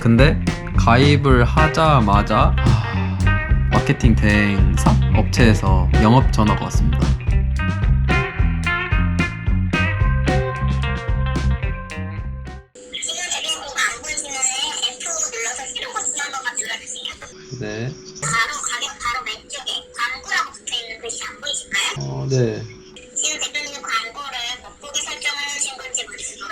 근데 가입을 하자마자 하, 마케팅 대행사 업체에서 영업 전화가 왔습니다. 지 네. 지금 대표님 광고를 목록에 설정하신 건지 모르겠지만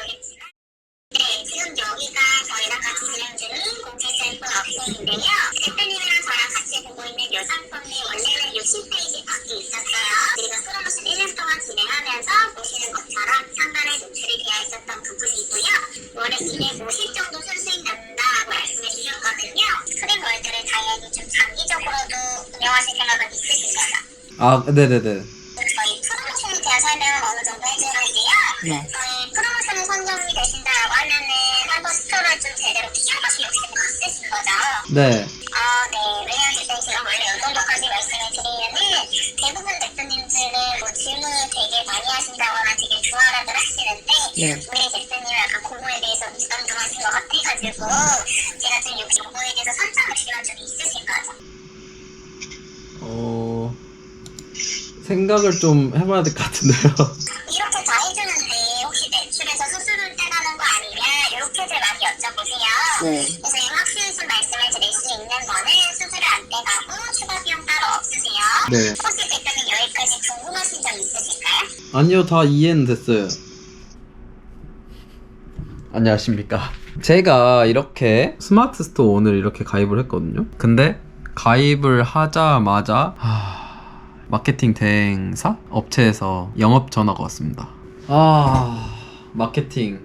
네, 지금 여기가 저희랑 같이 진행 중인 공채 셀프 업체인데요. 대표님이랑 저랑 같이 보고 있는 요 상품이 원래는 60페이지 밖에 있었어요. 우리가 프로모션 1년 동안 진행하면서 보시는 것처럼 상단에 노출이 되어 있었던 부분이고요. 월에 250 정도 순수익 난다라고 말씀해 주셨거든요. 크림 월드를 당연히 좀 장기적으로도 운영하실 생각은 있으신 거죠? 아, 네네네. 네. 저희 프로모션에 선정이 되신다고 하면은 한번 스토어를 좀 제대로 키워가실 욕심이 있으신 거죠. 네. 아, 네. 왜냐면 대표님 제가 원래 이 정도까지 말씀을 드리면은 대부분 대표님들은 뭐 질문을 되게 많이 하신다거나 되게 좋아라들 하시는데 네. 우리 대표님은 약간 그거에 대해서 부담 좀 하신 것 같아가지고 제가 좀 욕심 그거에 대해서 선정할 시간 좀 있으신 거죠. 어, 생각을 좀 해봐야 될 것 같은데요. 네. 그래서 이 확실히 말씀을 드릴 수 있는 거는 수수료 안 떼가고 추가 비용 따로 없으세요. 네. 혹시 대표님 여기까지 궁금하신 점 있으실까요? 아니요, 다 이해는 됐어요. 안녕하십니까. 제가 이렇게 스마트 스토어 오늘 이렇게 가입을 했거든요. 근데 가입을 하자마자 하... 마케팅 대행사 업체에서 영업 전화가 왔습니다. 아, 마케팅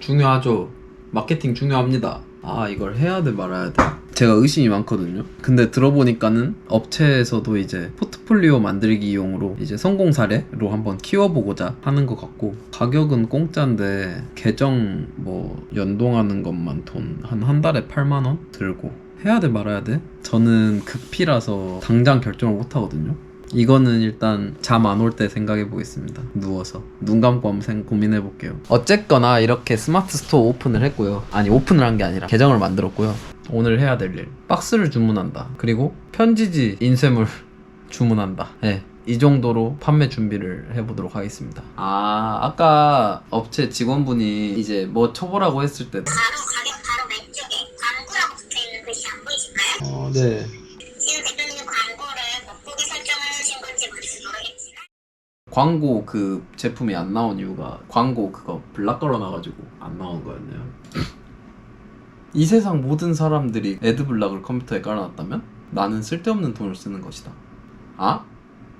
중요하죠. 마케팅 중요합니다. 아, 이걸 해야 돼 말아야 돼. 제가 의심이 많거든요. 근데 들어보니까는 업체에서도 이제 포트폴리오 만들기용으로 이제 성공 사례로 한번 키워보고자 하는 것 같고 가격은 공짜인데 계정 뭐 연동하는 것만 돈 한 한 달에 8만 원 들고 해야 돼 말아야 돼? 저는 급피라서 당장 결정을 못 하거든요. 이거는 일단 잠 안 올 때 생각해 보겠습니다. 누워서 눈 감고 한번 생- 고민해 볼게요. 어쨌거나 이렇게 스마트 스토어 오픈을 했고요. 아니 오픈을 한 게 아니라 계정을 만들었고요. 오늘 해야 될 일. 박스를 주문한다. 그리고 편지지 인쇄물 주문한다. 예. 이 정도로 판매 준비를 해보도록 하겠습니다. 아, 아까 업체 직원분이 이제 뭐 쳐보라고 했을 때. 바로 가격 바로 왼쪽에 광고라고 붙어 있는 글씨 안 보이실까요? 어, 네. 광고 그 제품이 안 나온 이유가 광고 그거 블락 걸어놔가지고 안 나온 거였네요. 이 세상 모든 사람들이 애드 블락을 컴퓨터에 깔아놨다면 나는 쓸데없는 돈을 쓰는 것이다. 아?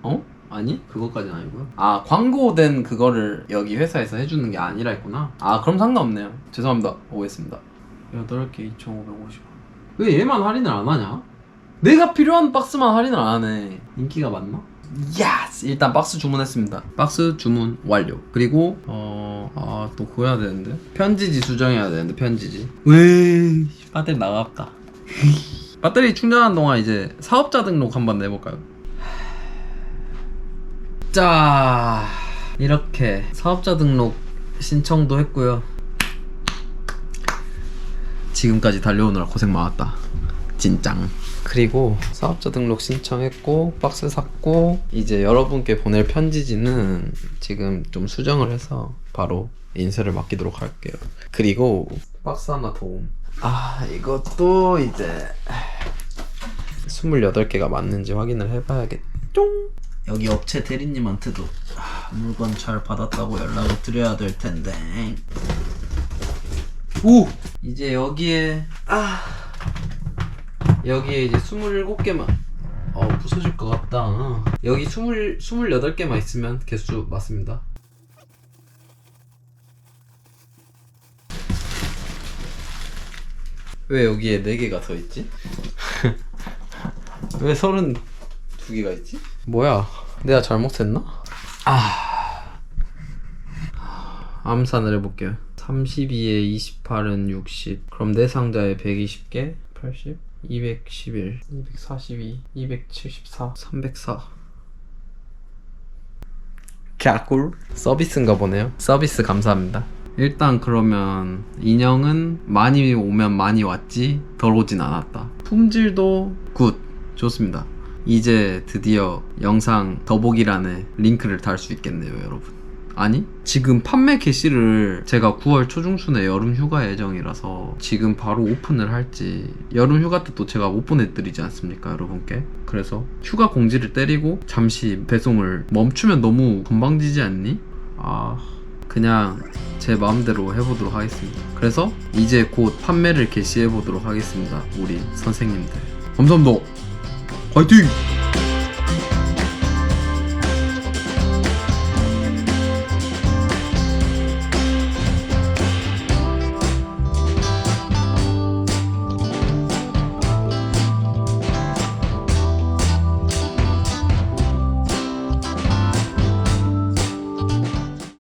어? 아니 그것까지는 아니고요. 아 광고된 그거를 여기 회사에서 해주는 게 아니라 했구나. 아 그럼 상관없네요. 죄송합니다. 오했습니다. 8개 2,550원. 왜 얘만 할인을 안 하냐? 내가 필요한 박스만 할인을 안 하네. 인기가 많나? 예스! 일단 박스 주문했습니다. 박스 주문 완료. 그리고 어... 아, 또 그거 해야 되는데. 편지지 수정해야 되는데, 편지지. 왜 배터리 나갔다. 배터리 충전하는 동안 이제 사업자 등록 한번 내볼까요? 자, 이렇게 사업자 등록 신청도 했고요. 지금까지 달려오느라 고생 많았다. 진짱. 그리고 사업자 등록 신청했고 박스 샀고 이제 여러분께 보낼 편지지는 지금 좀 수정을 해서 바로 인쇄를 맡기도록 할게요. 그리고 박스 하나 도움. 아 이것도 이제 28개가 맞는지 확인을 해봐야겠죠? 여기 업체 대리님한테도 아, 물건 잘 받았다고 연락을 드려야 될 텐데. 오! 이제 여기에 아 여기에 이제 27개만. 어 부서질 것 같다. 여기 20, 28개만 있으면 개수 맞습니다. 왜 여기에 4개가 더 있지? 왜 32개가 있지? 뭐야? 내가 잘못했나? 아. 암산을 해볼게요. 32에 28은 60 그럼 내 상자에 120개? 80 211 242 274 304 개꿀? 서비스인가 보네요. 서비스 감사합니다. 일단 그러면 인형은 많이 오면 많이 왔지? 덜 오진 않았다. 품질도 굿. 좋습니다. 이제 드디어 영상 더보기란에 링크를 달 수 있겠네요 여러분 아니 지금 판매 개시를 제가 9월 초중순에 여름 휴가 예정이라서 지금 바로 오픈을 할지 여름 휴가 때 또 제가 못 보내드리지 않습니까 여러분께 그래서 휴가 공지를 때리고 잠시 배송을 멈추면 너무 건방지지 않니? 아 그냥 제 마음대로 해보도록 하겠습니다 그래서 이제 곧 판매를 개시해 보도록 하겠습니다 우리 선생님들 감사합니다 화이팅!